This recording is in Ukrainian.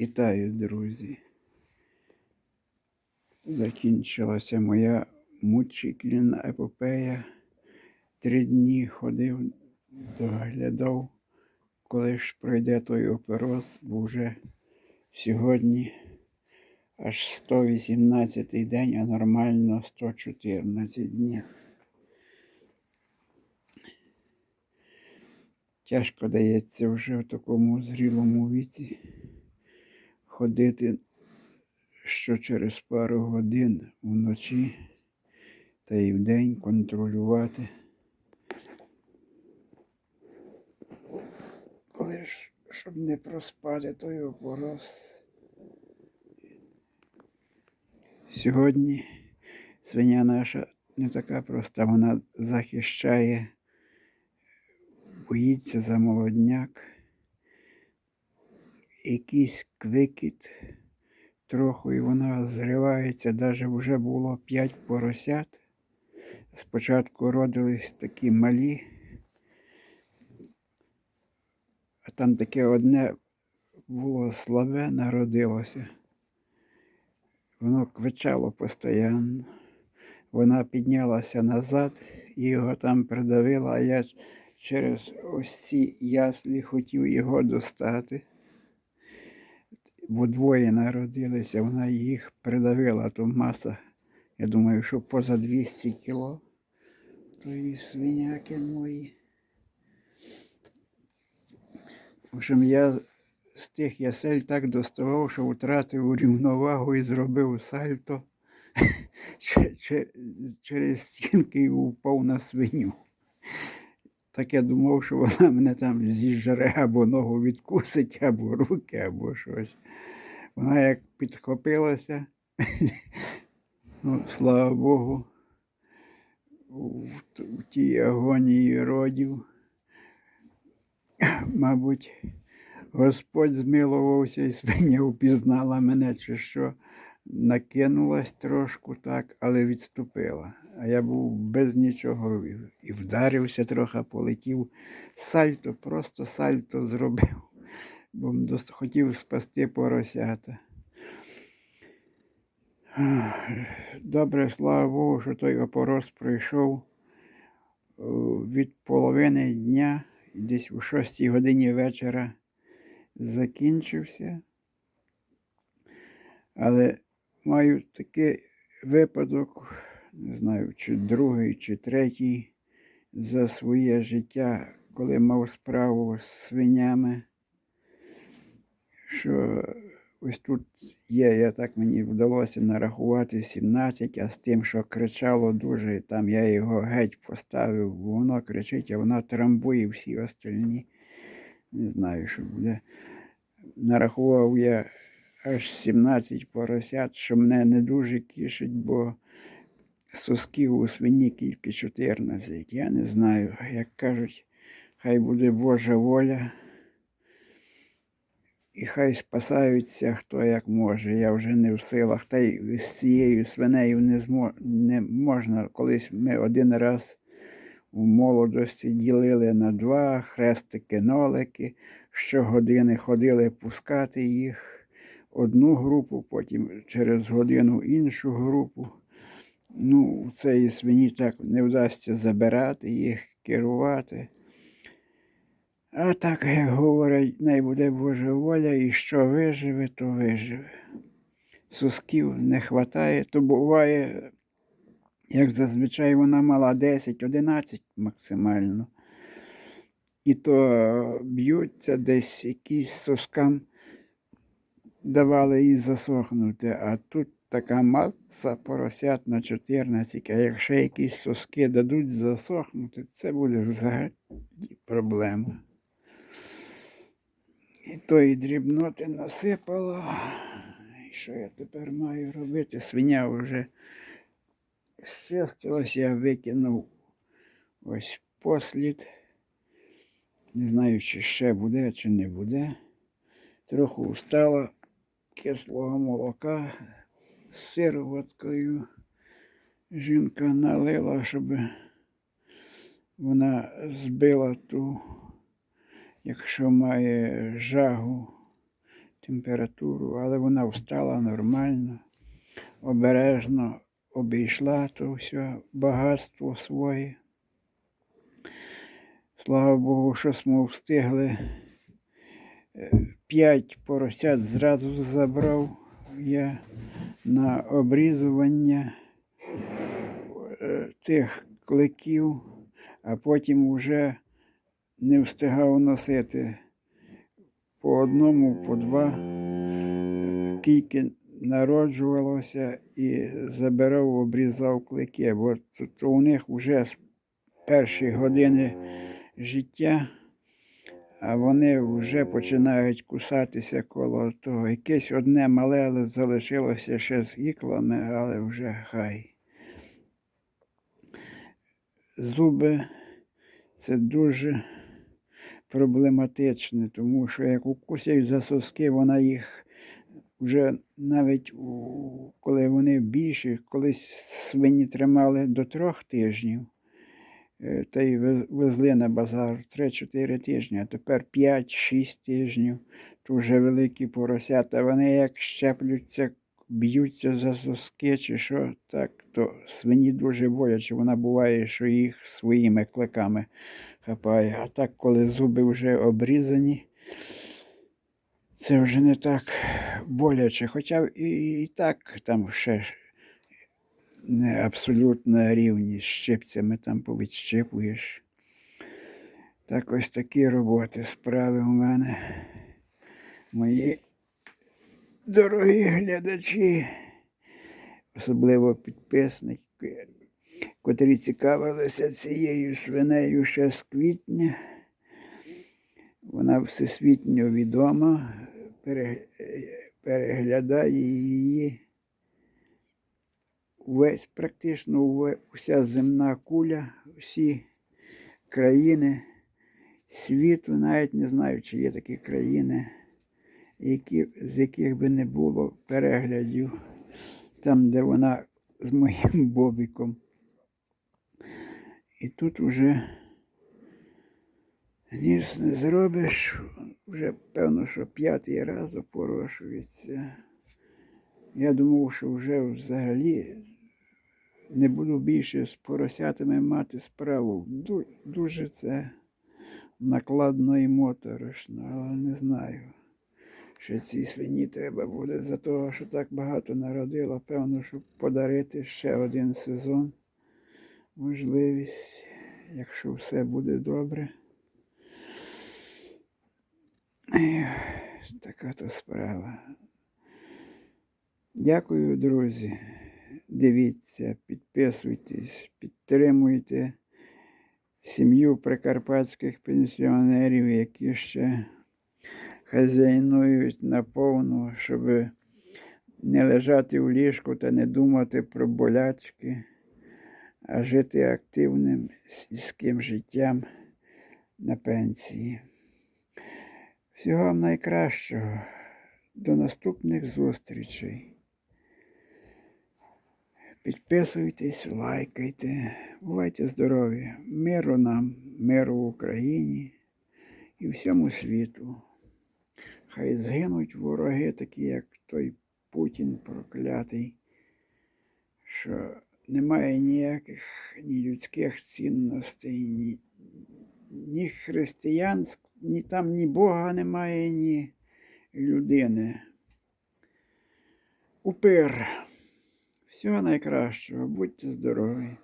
Вітаю, друзі. Закінчилася моя мучительна епопея. Три дні ходив, доглядав, коли ж пройде той опероз, бо вже сьогодні аж 118 день, а нормально 114 днів. Тяжко дається вже в такому зрілому віці ходити що через пару годин вночі та й вдень контролювати. Коли ж, щоб не проспати той опороз. Сьогодні свиня наша не така проста, вона захищає, боїться за молодняк якийсь квикіт трохи, і вона зривається, навіть вже було п'ять поросят. Спочатку родились такі малі, а там таке одне було слабе, народилося. Воно квичало постійно. Вона піднялася назад його там придавила, а я через ось ці яслі хотів його достати бо двоє народилися, вона їх придавила, то маса, я думаю, що поза 200 кіло. Тої свиняки мої. В общем, я з тих ясель так доставав, що втратив рівновагу і зробив сальто через стінки і упав на свиню. Так я думав, що вона мене там зіжре або ногу відкусить, або руки, або щось. Вона як підхопилася, ну, слава Богу, в, тій агонії родів. Мабуть, Господь змилувався і свиня впізнала мене, чи що накинулась трошку так, але відступила. А я був без нічого і вдарився трохи, полетів. Сальто, просто сальто зробив, бо хотів спасти поросята. Добре, слава Богу, що той опорос пройшов від половини дня, десь у 6 годині вечора закінчився. Але маю такий випадок не знаю, чи другий, чи третій за своє життя, коли мав справу з свинями, що ось тут є, я так мені вдалося нарахувати 17, а з тим, що кричало дуже, там я його геть поставив, воно кричить, а воно трамбує всі остальні. Не знаю, що буде. Нарахував я аж 17 поросят, що мене не дуже кішить, бо сосків у свині тільки 14. Я не знаю, як кажуть, хай буде Божа воля. І хай спасаються хто як може. Я вже не в силах. Та й з цією свинею не, змо... не можна. Колись ми один раз у молодості ділили на два хрестики-нолики, щогодини ходили пускати їх одну групу, потім через годину іншу групу. Ну, цієї свині так не вдасться забирати їх, керувати. А так, як говорять, най буде Божа воля, і що виживе, то виживе. Сусків не вистачає, то буває, як зазвичай вона мала 10-11 максимально. І то б'ються десь якісь соскам давали їй засохнути, а тут така маса поросят на 14, а якщо якісь соски дадуть засохнути, це буде взагалі проблема. І тої дрібноти насипало. І що я тепер маю робити? Свиня вже щастилась, я викинув ось послід. Не знаю, чи ще буде, чи не буде. Трохи устала кислого молока з сироваткою. Жінка налила, щоб вона збила ту, якщо має жагу, температуру, але вона встала нормально, обережно обійшла то все багатство своє. Слава Богу, що ми встигли. Е, П'ять поросят зразу забрав я на обрізування е, тих кликів, а потім вже не встигав носити. По одному, по два, скільки народжувалося і забирав, обрізав клики, бо то, то у них вже з першої години життя, а вони вже починають кусатися коло того. Якесь одне мале але залишилося ще з іклами, але вже хай. Зуби це дуже проблематичне, тому що як укусять за соски, вона їх вже навіть коли вони більші, колись свині тримали до трьох тижнів, та й вез- везли на базар 3-4 тижні, а тепер 5-6 тижнів, то вже великі поросята. Вони як щеплються, б'ються за соски чи що, так, то свині дуже боляче. Вона буває, що їх своїми кликами хапає. А так, коли зуби вже обрізані, це вже не так боляче. Хоча і, і так там ще ж не абсолютно рівні з щипцями там повідщипуєш. Так ось такі роботи, справи у мене. Мої дорогі глядачі, особливо підписники, котрі цікавилися цією свинею ще з квітня. Вона всесвітньо відома, переглядає її весь, практично вся земна куля, всі країни світу, навіть не знаю, чи є такі країни, які, з яких би не було переглядів, там, де вона з моїм бобіком. І тут уже ніс не зробиш, вже певно, що п'ятий раз опорошується. Я думав, що вже взагалі не буду більше з поросятами мати справу. Дуже це накладно і моторошно, але не знаю. Що цій свині треба буде за того, що так багато народила, певно, щоб подарити ще один сезон. Можливість, якщо все буде добре. Така то справа. Дякую, друзі. Дивіться, підписуйтесь, підтримуйте сім'ю прикарпатських пенсіонерів, які ще хазяйнують наповну, щоб не лежати в ліжку та не думати про болячки, а жити активним сільським життям на пенсії. Всього вам найкращого. До наступних зустрічей. Підписуйтесь, лайкайте, бувайте здорові, миру нам, миру в Україні і всьому світу. Хай згинуть вороги, такі як той Путін проклятий, що немає ніяких ні людських цінностей, ні, ні християнськ, ні там ні Бога немає, ні людини. Упир. Всього найкращого, будьте здорові.